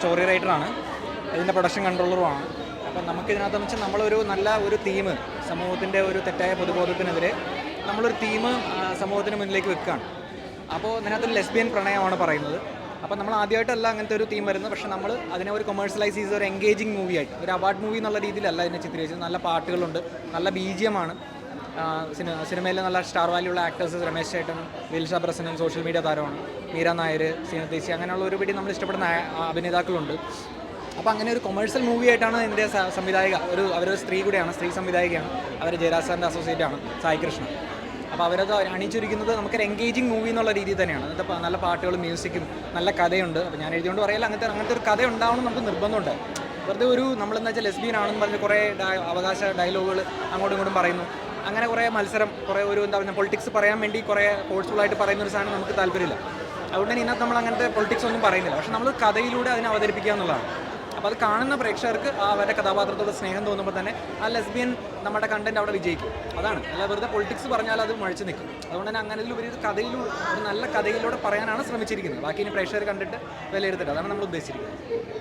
Story റൈറ്ററാണ്. ഇതിന്റെ production കൺട്രോളറുമാണ്. അപ്പം നമുക്ക് ഇതിനകത്ത് വെച്ചാൽ നമ്മളൊരു നല്ല ഒരു തീം സമൂഹത്തിന്റെ ഒരു തെറ്റായ പൊതുബോധത്തിനെതിരെ നമ്മളൊരു തീം സമൂഹത്തിന് മുന്നിലേക്ക് വെക്കുകയാണ്. അപ്പോൾ ഇതിനകത്ത് ലെസ്ബിയൻ പ്രണയമാണ് പറയുന്നത്. അപ്പോൾ നമ്മൾ ആദ്യമായിട്ടല്ല അങ്ങനത്തെ ഒരു തീം വരുന്നത്. പക്ഷേ നമ്മൾ അതിനെ ഒരു കൊമേഴ്സ്യലൈസ് ചെയ്ത് ഒരു എൻഗേജിങ് മൂവിയായിട്ട് ഒരു അവാർഡ് മൂവി എന്നുള്ള രീതിയിലല്ല ഇതിനെ ചിത്രീകരിച്ചത്. നല്ല പാട്ടുകളുണ്ട് നല്ല ബീജിയമാണ് സിനിമ സിനിമയിലെ നല്ല സ്റ്റാർ വാല്യൂ ഉള്ള ആക്ടേഴ്സ് രമേശ് ചേട്ടൻ വിൽഷ പ്രസന്നൻ സോഷ്യൽ മീഡിയ താരമാണ് മീര നായർ സീന ദേശി അങ്ങനെയുള്ള ഒരുപടി നമ്മൾ ഇഷ്ടപ്പെടുന്ന അഭിനേതാക്കളുണ്ട്. അപ്പോൾ അങ്ങനെ ഒരു കൊമേഴ്സ്യൽ മൂവി ആയിട്ടാണ് എന്റെ സംവിധായിക ഒരു അവരൊരു സ്ത്രീ കൂടെയാണ് സ്ത്രീ സംവിധായികയാണ് അവർ ജയരാജ് അസോസിയേറ്റ് ആണ് സായി കൃഷ്ണ അപ്പോൾ അവരത് അണിയിച്ചൊരുക്കുന്നത് നമുക്കൊരു എൻഗേജിങ് മൂവി എന്നുള്ള രീതിയിൽ തന്നെയാണ്. എന്നിട്ട് നല്ല പാട്ടുകളും മ്യൂസിക്കും നല്ല കഥയുണ്ട്. അപ്പോൾ ഞാൻ എഴുതിയോണ്ട് പറയാൻ അങ്ങനത്തെ അങ്ങനത്തെ ഒരു കഥ ഉണ്ടാവണം നമുക്ക് നിർബന്ധമുണ്ട്. വെറുതെ ഒരു നമ്മളെന്ന് വെച്ചാൽ ലെസ്ബിയൻ ആണെന്ന് പറഞ്ഞ് കുറേ അവകാശ ഡയലോഗുകൾ അങ്ങോട്ടും ഇങ്ങോട്ടും പറയുന്നു. അങ്ങനെ കുറേ മത്സരം കുറേ ഒരു എന്താ പറയുക പൊളിറ്റിക്സ് പറയാൻ വേണ്ടി കുറേ ഫോഴ്സ്ഫുൾ ആയിട്ട് പറയുന്ന ഒരു സാധനം നമുക്ക് താല്പര്യമില്ല. അതുകൊണ്ട് തന്നെ ഇതിനകത്ത് നമ്മൾ അങ്ങനത്തെ പൊളിറ്റിക്സ് ഒന്നും പറയുന്നില്ല. പക്ഷെ നമ്മൾ കഥയിലൂടെ അതിനെ അവതരിപ്പിക്കുക എന്നുള്ളതാണ്. അപ്പോൾ അത് കാണുന്ന പ്രേക്ഷകർക്ക് ആ അവരുടെ കഥാപാത്രത്തോട് സ്നേഹം തോന്നുമ്പോൾ തന്നെ ആ ലെസ്ബിയൻ നമ്മുടെ കണ്ടന്റ് അവിടെ വിജയിക്കും. അതാണ്. അല്ല വെറുതെ പൊളിറ്റിക്സ് പറഞ്ഞാൽ അത് മുഴച്ചു നിൽക്കും. അതുകൊണ്ട് തന്നെ അങ്ങനെ ഒരു കഥയിലൂടെ ഒരു നല്ല കഥയിലൂടെ പറയാനാണ് ശ്രമിച്ചിരിക്കുന്നത്. ബാക്കി ഇനി പ്രേക്ഷകർ കണ്ടിട്ട് വിലയിരുത്തിട്ട്. അതാണ് നമ്മൾ ഉദ്ദേശിച്ചിരിക്കുന്നത്.